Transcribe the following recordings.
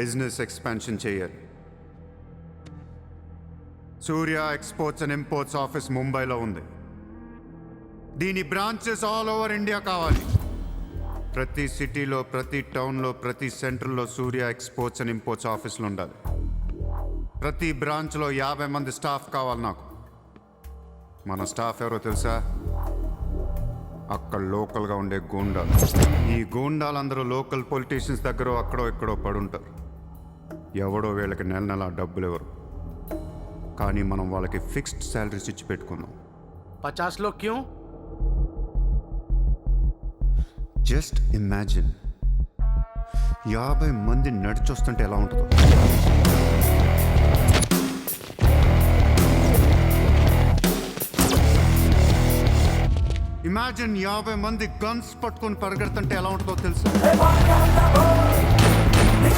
Business expansion చేయాలి. Surya exports and imports office ముంబైలో ఉంది. దీని బ్రాంచెస్ ఆల్ ఓవర్ ఇండియా కావాలి. ప్రతి సిటీలో ప్రతి టౌన్లో ప్రతి సెంటర్లో సూర్య ఎక్స్పోర్ట్స్ అండ్ ఇంపోర్ట్స్ ఆఫీసులు ఉండాలి. ప్రతి బ్రాంచ్లో యాభై మంది స్టాఫ్ కావాలి నాకు. మన స్టాఫ్ ఎవరో తెలుసా? అక్కడ లోకల్గా ఉండే గూండాలు. ఈ గూండాలందరూ లోకల్ పొలిటీషియన్స్ దగ్గర అక్కడో ఇక్కడో పడుంటారు. ఎవడో వీళ్ళకి నెల నెల డబ్బులు ఎవరు కానీ మనం వాళ్ళకి ఫిక్స్డ్ శాలరీస్ ఇచ్చి పెట్టుకున్నాం. పచాస్లో క్యూ? Just imagine. యాభై మంది నడిచొస్తుంటే ఎలా ఉంటుందో. ఇమాజిన్ యాభై మంది గన్స్ పట్టుకొని పరిగెడుతుంటే ఎలా ఉంటుందో తెలుసు?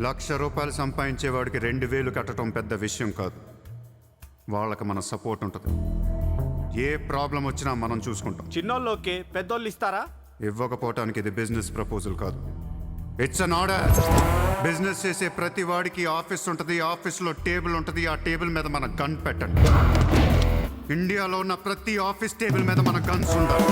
లక్ష రూపాయలు సంపాదించేవాడికి రెండు వేలు కట్టడం పెద్ద విషయం కాదు. వాళ్ళకి మన సపోర్ట్ ఉంటుంది. ఏ ప్రాబ్లం వచ్చినా మనం చూసుకుంటాం. చిన్నోళ్ళు ఓకే పెద్దోళ్ళు ఇస్తారా? ఇవ్వకపోవటానికి ఇది బిజినెస్ ప్రపోజల్ కాదు. ఇట్స్ అన్ ఆర్డర్ బిజినెస్ చేసే ప్రతి వాడికి ఆఫీస్ ఉంటుంది ఆఫీస్లో టేబుల్ ఉంటుంది ఆ టేబుల్ మీద మన గన్ పెట్టండి. ఇండియాలో ఉన్న ప్రతి ఆఫీస్ టేబుల్ మీద మన గన్స్ ఉండాలి.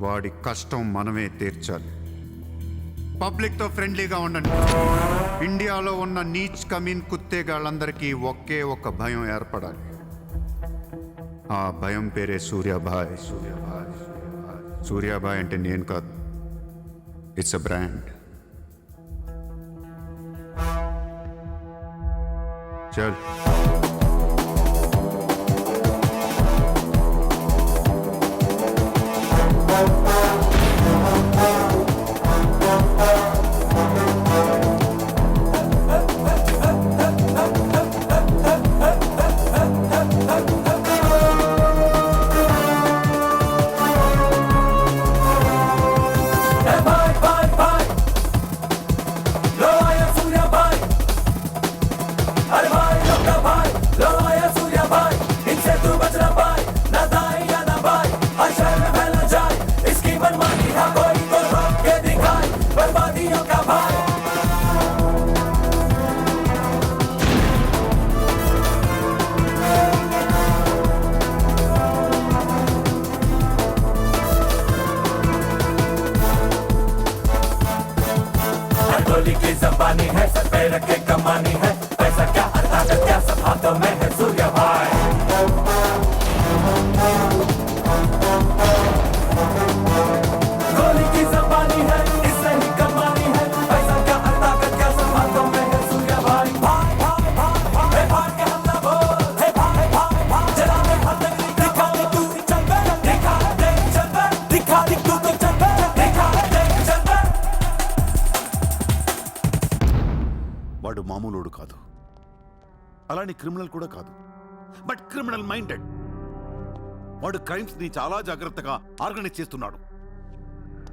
వాడి కష్టం మనమే తీర్చాలి. పబ్లిక్తో ఫ్రెండ్లీగా ఉండండి. ఇండియాలో ఉన్న నీచ్ కమీన్ కుత్తేగాళ్ళందరికీ ఒకే ఒక భయం ఏర్పడాలి. ఆ భయం పేరే సూర్యాభాయ్ సూర్యాభాయ్ సూర్యాభాయ్. అంటే నేను కాదు. ఇట్స్ అ బ్రాండ్ చల్. essa velha que వాడు మామూలుడు కాదు. అలానే క్రిమినల్ కూడా కాదు. But criminal minded. వాడు క్రైమ్స్ని చాలా జాగ్రత్తగా ఆర్గనైజ్ చేస్తున్నాడు.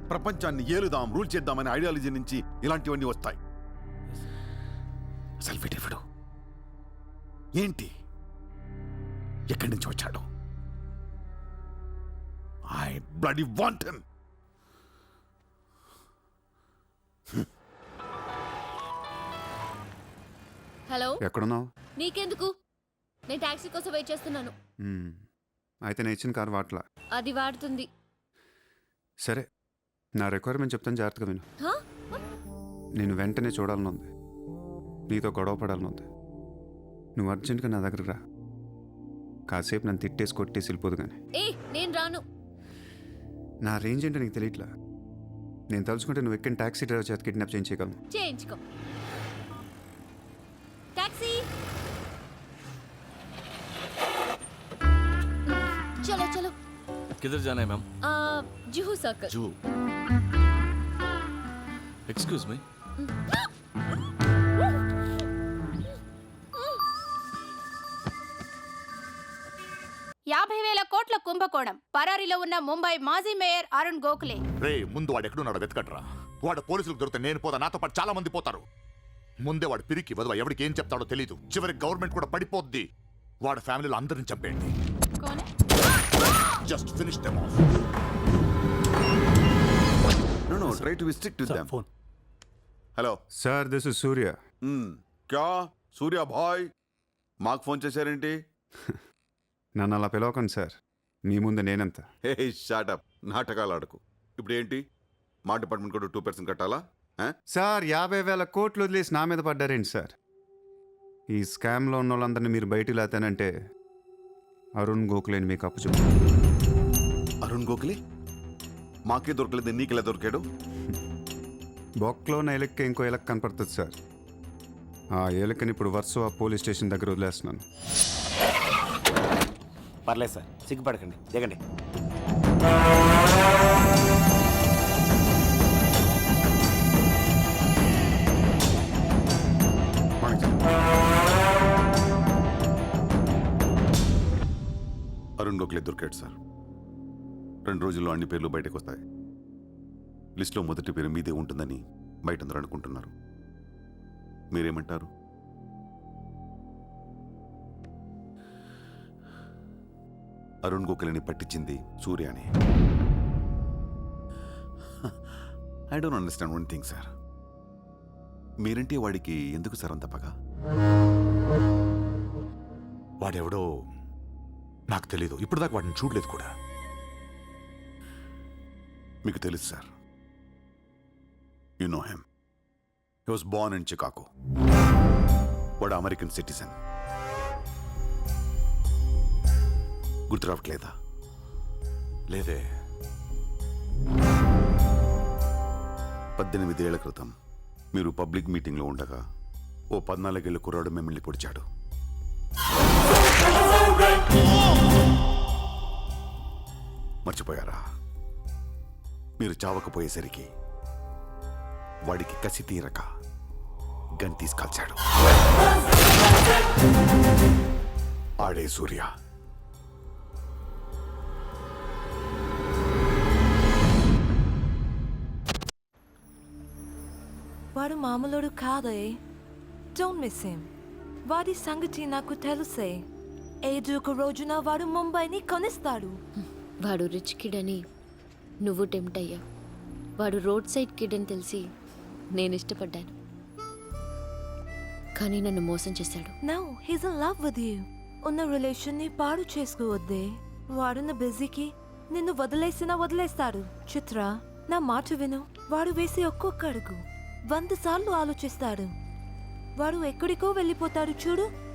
ప్రపంచాన్ని ఏలుదాం రూల్ చేద్దామనే ఐడియాలజీ నుంచి ఇలాంటివన్నీ వస్తాయి. అసలు వీడెవడు? ఏంటి? ఎక్కడి నుంచి వచ్చాడు? I bloody want him hello? ఎక్కడున్నావు? నీకెందుకు? నేను టాక్సీ కోసం వెయిట్ చేస్తున్నాను. మ్మ్. అయితే నేను ఇచ్చిన కారు వాట్లా అది వాడుతుంది. సరే నా రిక్వైర్మెంట్ చెప్తాను జాగ్రత్తగా విను. హా? నేను వెంటనే చూడాలని ఉంది నీతో గొడవ పడాలని ఉంది నువ్వు అర్జెంటుగా నా దగ్గరకు రా. కాసేపు నన్ను తిట్టేసి కొట్టేసి వెళ్ళిపోదు కానీ ఏ నేను రాను. నా రేంజ్ ఏంటో నీకు తెలియట్లా? నేను తలుచుకుంటే నువ్వు ఎక్కిన టాక్సీ డ్రైవర్ చేత కిడ్నాప్ చేయించగలను చేయించుకో. టాక్సీ చలో చలో किधर जाना है मैम ఆ, జుహూ సర్కిల్ जू एक्सक्यूज मी యాభై వేల కోట్ల కుంభకోణం పరారీలో ఉన్న ముంబై మాజీ మేయర్ అరుణ్ గోఖలే రే ముందు వాడు ఎక్కడున్నాడో వెతకట్రా వాడు పోలీసులకు దొరికితే నేను పోతా నాతో పాటు చాలా మంది పోతారు ముందే వాడు పిరికి వదవ ఎవరికి ఏం చెప్తాడో తెలియదు చివరికి గవర్నమెంట్ కూడా పడిపోద్ది. వాడి ఫ్యామిలీలో అందరిని చంపేయండి. Just finish them off no no try to strict with them hello sir this is Surya క్యా సూర్య భాయ్ మాకు ఫోన్ చేశారేంటి నన్ను అలా పిలవకండి సార్ మీ ముందు నేనంత హే షాటప్ నాటకాలు ఆడకు ఇప్పుడు ఏంటి మా డిపార్ట్మెంట్ కూడా టూ పర్సెంట్ కట్టాలా? సార్ యాభై వేల కోట్లు వదిలేసి నా మీద పడ్డారేంటి సార్? ఈ స్కామ్లో ఉన్న వాళ్ళందరినీ మీరు బయటికి లేతానంటే అరుణ్ గోఖలేని మీకు అప్పు చెప్పు అరుణ్ గోఖలే? మాకే దొరకలేదు నీకెలా దొరికాడు? బొక్కలో ఉన్న ఎలక్కి ఇంకో ఎలక్ కనపడుతుంది సార్. ఆ ఎలకని ఇప్పుడు వర్సో ఆ పోలీస్ స్టేషన్ దగ్గర వదిలేస్తున్నాను. పర్లేదు సార్ సిగ్గుపడకండి దిగండి. అరుణ్ దొరికాడు సార్. రెండు రోజుల్లో అన్ని పేర్లు బయటకు వస్తాయి లిస్ట్లో మొదటి పేరు మీదే ఉంటుందని బయట అందరూ అనుకుంటున్నారు. మీరేమంటారు? అరుణ్ గోఖలేని పట్టించింది సూర్య అని I don't understand one thing sir మీరంటే వాడికి ఎందుకు సార్ అంత పగ? వాడెవడో నాకు తెలీదు. ఇప్పుడు దాకా వాడిని చూడలేదు కూడా. మీకు తెలుసు sir. You know him he was born in Chicago వాడు అమెరికన్ సిటిజన్ గుర్తు రావట్లేదా లేదే పద్దెనిమిదేళ్ళ క్రితం మీరు పబ్లిక్ మీటింగ్లో ఉండగా ఓ పద్నాలుగేళ్ళ కుర్రాడు మిమ్మల్ని పొడిచాడు. మర్చిపోయారా? మీరు చావకపోయేసరికి వాడికి కసి తీరక గన్ తీసుకాల్చాడు ఆడే సూర్య. వాడు మామూలుడు కాదే. డోంట్ మిస్ హిమ్ వాడి సంగతి నాకు తెలుసే. ఏదో ఒక రోజున వాడు ముంబైని కొనిస్తాడు. వాడు రిచ్ కిడ్ అని నువ్వు టెంప్ట్ అయ్యావు వాడు రోడ్ సైడ్ కిడ్ అని తెలిసి నేను ఇష్టపడ్డాను. కానీ నన్ను మోసం చేశాడు. Now he's in love with you ఉన్న రిలేషన్ని పాడు చేసుకోవద్దే. వాడున్న బిజీకి నిన్ను వదిలేసినా వదిలేస్తాడు చిత్ర నా మాట విను. వాడు వేసే ఒక్కొక్క అడుగు వంద సార్లు ఆలోచిస్తాడు. వాడు ఎక్కడికో వెళ్ళిపోతాడు చూడు.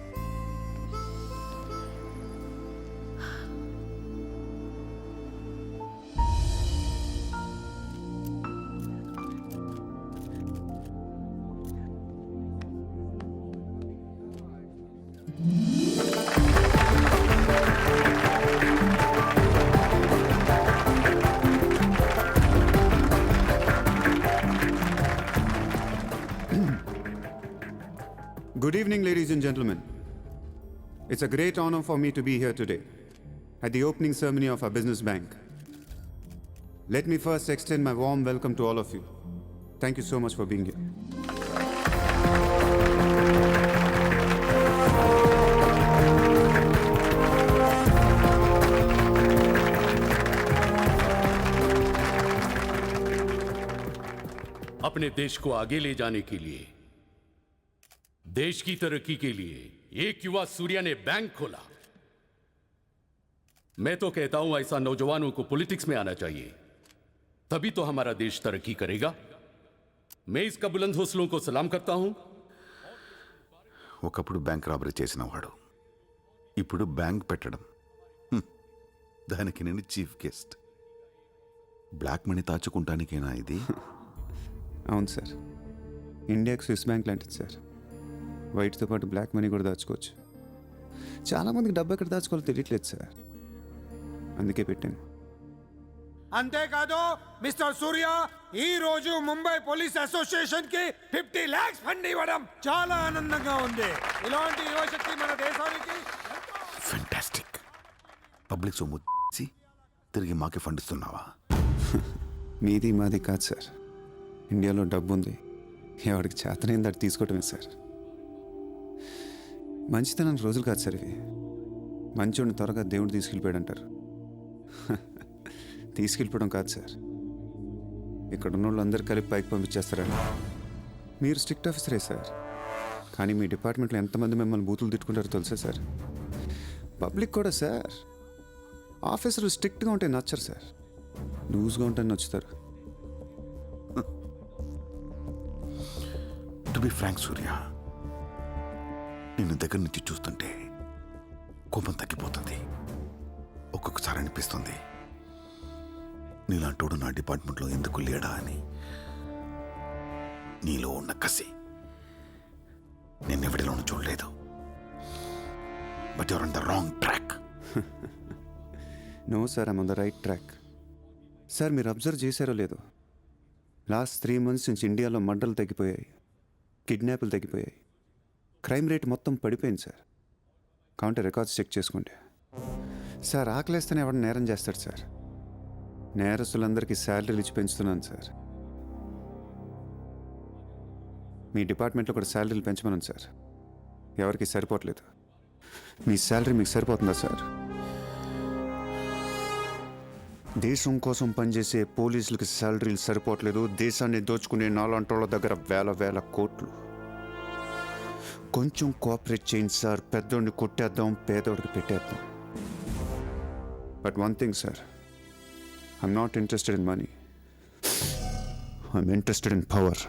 Good evening, ladies and gentlemen. It's a great honor for me to be here today at the opening ceremony of our business bank. Let me first extend my warm welcome to all of you. Thank you so much for being here. अपने देश को आगे ले जाने के लिए देश की तरक्की के लिए एक युवा सूर्या ने बैंक खोला मैं तो कहता हूं ऐसा नौजवानों को पॉलिटिक्स में आना चाहिए तभी तो हमारा देश तरक्की करेगा मैं इसका बुलंद हौसलों को सलाम करता हूं ఒకప్పుడు బ్యాంక్ రాబరీ చేసిన వాడు ఇప్పుడు బ్యాంక్ పెట్టడం హ్మ్. దానికి నేను చీఫ్ గెస్ట్ బ్లాక్ మనీ దాచుకుంటానికేనా ఇది అవును సార్. ఇండియాకి స్విస్ బ్యాంక్ లాంటిది సార్. వైట్తో పాటు బ్లాక్ మనీ కూడా దాచుకోవచ్చు. చాలామందికి డబ్బు ఎక్కడ దాచుకోవాలో తెలియట్లేదు సార్. అందుకే పెట్టాను. అంతేకాదు మిస్టర్ సూర్య ఈ రోజు ముంబై పోలీస్ అసోసియేషన్కి ఫిఫ్టీ లాక్స్ ఫండ్ ఇవ్వడం చాలా ఆనందంగా ఉంది. ఇలాంటి యువశక్తి మన దేశానికి ఫెంటాస్టిక్ పబ్లిక్ సొమ్ము తిరిగి మాకే ఫండ్ ఇస్తున్నావా? మీది మాది కాదు సార్. ఇండియాలో డబ్బు ఉంది ఎవరికి చేతనైంది అది తీసుకోవటమే సార్. మంచితనం రోజులు కాదు సార్ ఇవి. మంచోడిని త్వరగా దేవుడు తీసుకెళ్ళిపోయాడు అంటారు తీసుకెళ్ళిపోవడం కాదు సార్. ఇక్కడ ఉన్న వాళ్ళందరూ కలిపి పైకి పంపించేస్తారండి మీరు స్ట్రిక్ట్ ఆఫీసరే సార్. కానీ మీ డిపార్ట్మెంట్లో ఎంతమంది మిమ్మల్ని బూతులు తిట్టుకుంటారో తెలుసా సార్? పబ్లిక్ కూడా సార్. ఆఫీసర్లు స్ట్రిక్ట్గా ఉంటే నచ్చరు సార్. లూజ్గా ఉంటే నచ్చుతారు. టు బి ఫ్రాంక్ సూర్య నిన్ను దగ్గర నుంచి చూస్తుంటే కోపం తగ్గిపోతుంది. ఒక్కొక్కసారి అనిపిస్తుంది నీలాంటోడు నా డిపార్ట్మెంట్లో ఎందుకు లేడా అని. నీలో ఉన్న కసి నిన్నెవడిలోనూ చూడలేదు. But your on the wrong track no sir I'm on the right track sir మీరు అబ్జర్వ్ చేశారో లేదో? లాస్ట్ త్రీ మంత్స్ నుంచి ఇండియాలో మంటలు తగ్గిపోయాయి. కిడ్నాపులు తగ్గిపోయాయి. క్రైమ్ రేట్ మొత్తం పడిపోయింది సార్. కౌంటర్ రికార్డ్స్ చెక్ చేసుకోండి సార్ ఆకలేస్తేనే ఎవడ నేరం చేస్తాడు సార్. నేరస్తులందరికీ శాలరీలు ఇచ్చి పెంచుతున్నాను సార్. మీ డిపార్ట్మెంట్లో కూడా శాలరీలు పెంచమన్నాను సార్. ఎవరికి సరిపోవట్లేదు. మీ శాలరీ మీకు సరిపోతుందా సార్? దేశం కోసం పనిచేసే పోలీసులకు శాలరీలు సరిపోవట్లేదు. దేశాన్ని దోచుకునే నాలాంటోళ్ళ దగ్గర వేల వేల కోట్లు. కొంచెం కోఆపరేట్ చేయండి సార్. పెద్దోడిని కొట్టేద్దాం పేదోడికి పెట్టేద్దాం. But one thing sir I'm not interested in money I'm interested in power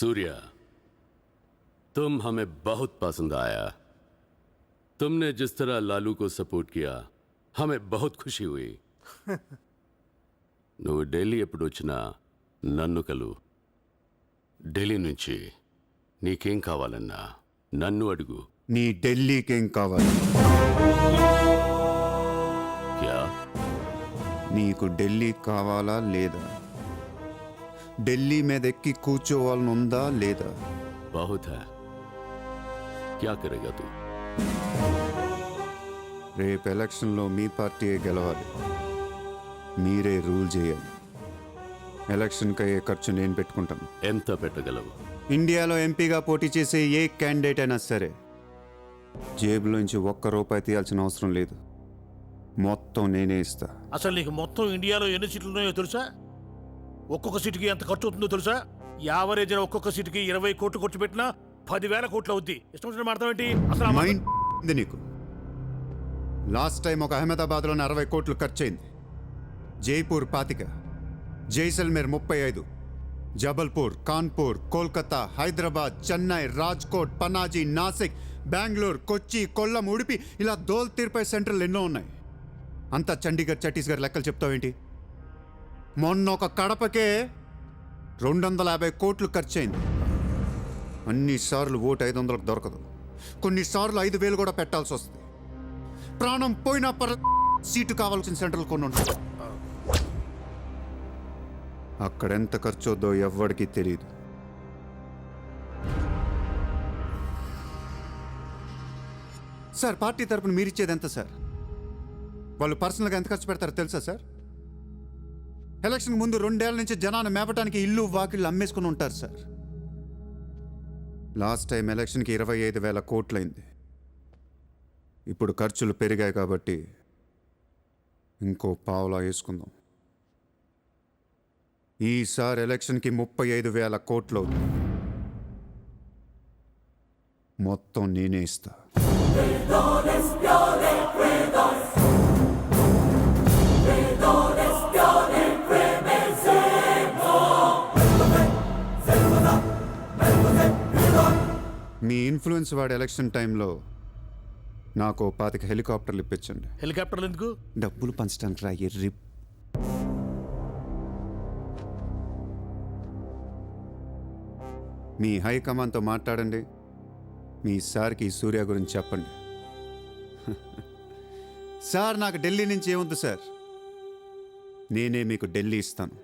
Surya तुम हमें बहुत पसंद आया तुमने जिस तरह लालू को सपोर्ट किया हमें बहुत खुशी हुई నువ్వు ఢిల్లీ ఎప్పుడు వచ్చినా నన్ను కలు ఢిల్లీ నుంచి నీకేం కావాలన్నా నన్ను అడుగు నీ ఢిల్లీకి ఏం కావాలి క్యా నీకు ఢిల్లీ కావాలా లేదా ఢిల్లీ మీద ఎక్కి కూర్చోవాలని ఉందా లేదా बहुत है क्या करेगा तू రేపు ఎలక్షన్లో మీ పార్టీయే గెలవాలి మీరే రూల్ చేయాలి ఎలక్షన్కి అయ్యే ఖర్చు నేను పెట్టుకుంటాను ఎంత పెట్టగలవు ఇండియాలో ఎంపీగా పోటీ చేసే ఏ క్యాండిడేట్ అయినా సరే జేబులోంచి ఒక్క రూపాయి తీయాల్సిన అవసరం లేదు మొత్తం నేనే ఇస్తా అసలు నీకు మొత్తం ఇండియాలో ఎన్ని సీట్లు ఉన్నాయో తెలుసా ఒక్కొక్క సీటుకి ఎంత ఖర్చు అవుతుందో తెలుసా? యావరేజ్ ఒక్కొక్క సీటుకి ఇరవై కోట్లు ఖర్చు పెట్టినా పదివేల కోట్లు అవుద్ది. ఇష్టం వచ్చిన మాడతాం ఏంటి? అసలు ఆ మైండ్ ఉంది నీకు. లాస్ట్ టైం ఒక అహ్మదాబాద్లోనే అరవై కోట్లు ఖర్చయింది. జైపూర్ పాతిక జైసల్మేర్ ముప్పై ఐదు జబల్పూర్ కాన్పూర్ కోల్కతా హైదరాబాద్ చెన్నై రాజ్కోట్ పనాజీ నాసిక్ బెంగళూరు కొచ్చి కొల్లం ఉడిపి ఇలా దోల్ తీర్పై సెంటర్లు ఎన్నో ఉన్నాయి. అంతా చండీగఢ్ ఛత్తీస్గఢ్ లెక్కలు చెప్తావేంటి? మొన్న ఒక కడపకే రెండు వందల యాభై కోట్లు ఖర్చయింది. అన్నిసార్లు ఓటు ఐదు వందలకు దొరకదు కొన్నిసార్లు ఐదు వేలు కూడా పెట్టాల్సి వస్తుంది ప్రాణం పోయినా పర సీటు కావాల్సిన సెంటర్లు కొన్ని ఉంటాయి. అక్కడ ఎంత ఖర్చు అవుద్దో ఎవ్వడికి తెలియదు సార్ పార్టీ తరపున మీరిచ్చేది ఎంత సార్? వాళ్ళు పర్సనల్గా ఎంత ఖర్చు పెడతారో తెలుసా సార్? ఎలక్షన్ ముందు రెండేళ్ళ నుంచి జనాన్ని మేపటానికి ఇల్లు వాకిళ్ళు అమ్మేసుకుని ఉంటారు సార్. లాస్ట్ టైం ఎలక్షన్కి ఇరవై ఐదు వేల కోట్లయింది ఇప్పుడు ఖర్చులు పెరిగాయి కాబట్టి ఇంకో పావులా వేసుకుందాం. ఈసారి ఎలక్షన్కి ముప్పై ఐదు వేల కోట్లు అవుతుంది. మొత్తం నేనే ఇస్తా. మీ ఇన్ఫ్లుయెన్స్ వాడి ఎలక్షన్ టైంలో నాకు పాతిక హెలికాప్టర్లు ఇప్పించండి. హెలికాప్టర్లు ఎందుకు? డబ్బులు పంచడానికి రా ఎర్రి మీ హైకమాండ్తో మాట్లాడండి. మీ సార్కి ఈ సూర్య గురించి చెప్పండి. సార్ నాకు ఢిల్లీ నుంచి ఏముంది సార్? నేనే మీకు ఢిల్లీ ఇస్తాను!